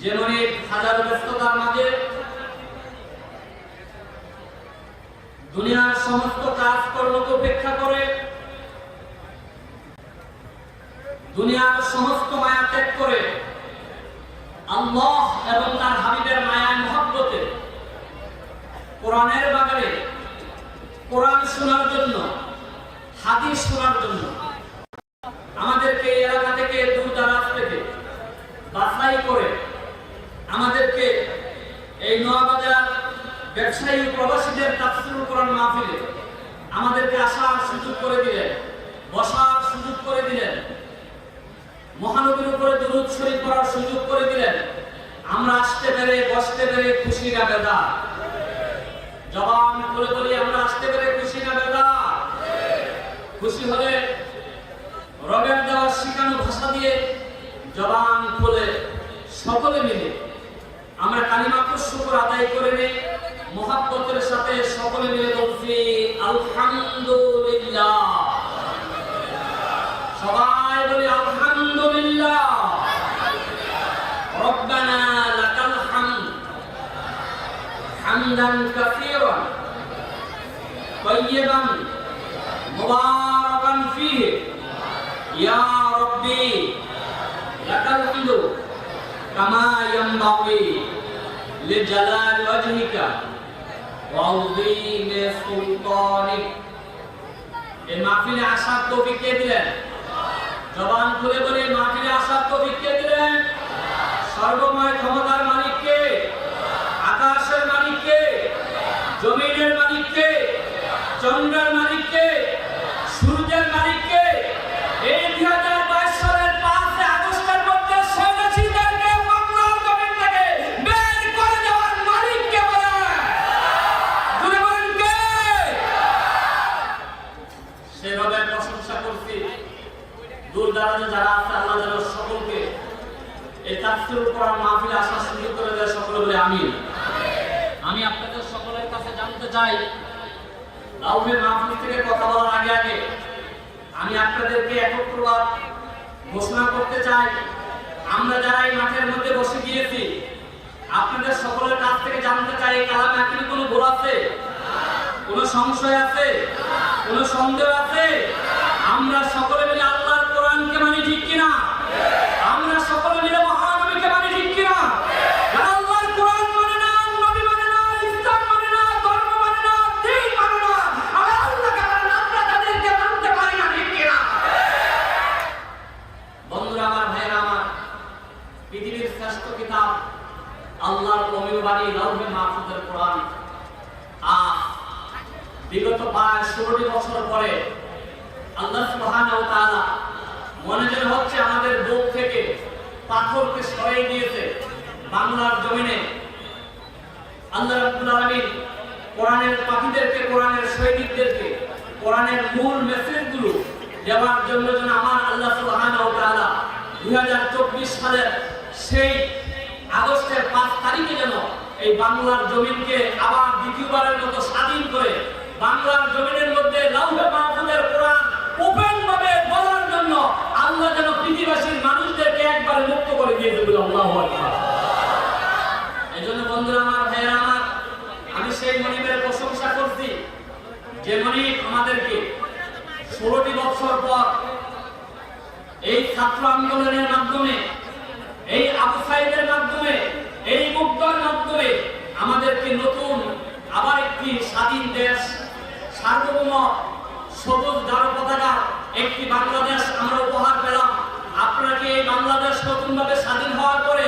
এই হাজারো ব্যস্ততার মাঝে দুনিয়ার সমস্ত কাজ কর্মকে উপেক্ষা করে। দুনিয়ার সমস্ত মায়া ত্যাগ করে। আল্লাহ এবং তার হাবিবের মায়া মহব্বতে কোরআনের বাগানে কোরআন শোনার জন্য, হাদিস শোনার জন্য আমাদেরকে এলাকা থেকে দূর দারাজ থেকে বাছাই করে আমাদেরকে এই নোয়াবাজার ব্যবসায়ী প্রবাসীদের তাফসিরুল কোরআন মাহফিলে আমাদেরকে আসার সুযোগ করে দিলেন, বসার সুযোগ করে দিলেন, মহানবীর উপরে দুরুদ শরীফ করার সুযোগ করে দিলেন। আমরা আসতে পেরে, বসতে পেরে খুশি না বেদা। জবান করে বলি, আমরা আসতে পেরে খুশি না বেদা। খুশি হলে রবের দেওয়া শিখানো ভাষা দিয়ে জবান খুলে সকলে মিলে শুকর আদায় করে নেই মহাব্বতের সাথে সকলে মিলে বলছি আলহামদুলিল্লাহ সবাই বলি আলহামদুলিল্লাহ রব্বানা লাকাল হামদ হামদান কাসীরান طيبا مباركا فيه يا ربي لك الحمد كما ينبغي لجلال وجهك وعظيم سلطانك এই মাহফিলে আসার তৌফিক কে দিলেন জবান খুলে বলে মাহফিলে আসার তৌফিক কে দিলেন সর্বময় ক্ষমতার মালিক কে আকাশের মালিক কে জমিনের মালিক কে চন্দ্রের মালিক কে যারা আল্লাহ সকলকে এই মাহফিলে আসার সুযোগ করে দেয়, সকলে বলে আমি আপনাদের সকলের কাছে জানতে চাই মাহফিল থেকে কথা বলার আগে আগে আমি আপনাদেরকে একত্রবাদ ঘোষণা করতে চাই। আমরা যারা এই মাঠের মধ্যে বসে গিয়েছি, আপনাদের সকলের কাছ থেকে জানতে চাই, এই কালামে কোনো ভুল আছে? কোনো সংশয় আছে? কোনো সন্দেহ আছে? আমরা সকলে মিলে শ্রেষ্ঠ কিতাব আল্লাহর বাণী লাউহে মাহফুজের কোরআন। আজ বিগত প্রায় ষোলোটি বছর পরে আল্লাহ সুবহানাহু ওয়া তাআলা মনে যেন হচ্ছে আমাদের বুক থেকে পাথরকে সরিয়ে দিয়েছে বাংলার জমিনে। আল্লাহ রাব্বুল আলামিন কোরআনের পাখিদেরকে, কোরআনের সৈনিকদেরকে, কোরআনের মূল মেসেজগুলো দেওয়ার জন্য যেন আমার আল্লাহ সুবহানাহু ওয়া তাআলা 2024 সালের সেই আগস্টের পাঁচ তারিখে যেন এই বাংলার জমিনকে আবার দ্বিতীয়বারের মতো স্বাধীন করে বাংলার জমিনের মধ্যে লাউহে মাহফুজের কোরআন ওপেন ভাবে বলার জন্য আল্লাহ যেন পৃথিবীবাসীর মানুষদেরকে একবার মুক্ত করে দিয়েছে বলে আল্লাহু এই জন্য বন্ধুরা আমার, ভাইয়েরা আমার, আমি সেই মনিবের প্রশংসা করছি যে মনিব আমাদেরকে ষোলোটি বছর পর এই ছাত্র আন্দোলনের মাধ্যমে একটি নতুন আবার একটি স্বাধীন দেশ, সার্বভৌম সবুজ গাঢ় পতাকা, একটি বাংলাদেশ আমরা উপহার পেলাম আপনাকে এই বাংলাদেশ নতুনভাবে স্বাধীন হওয়ার পরে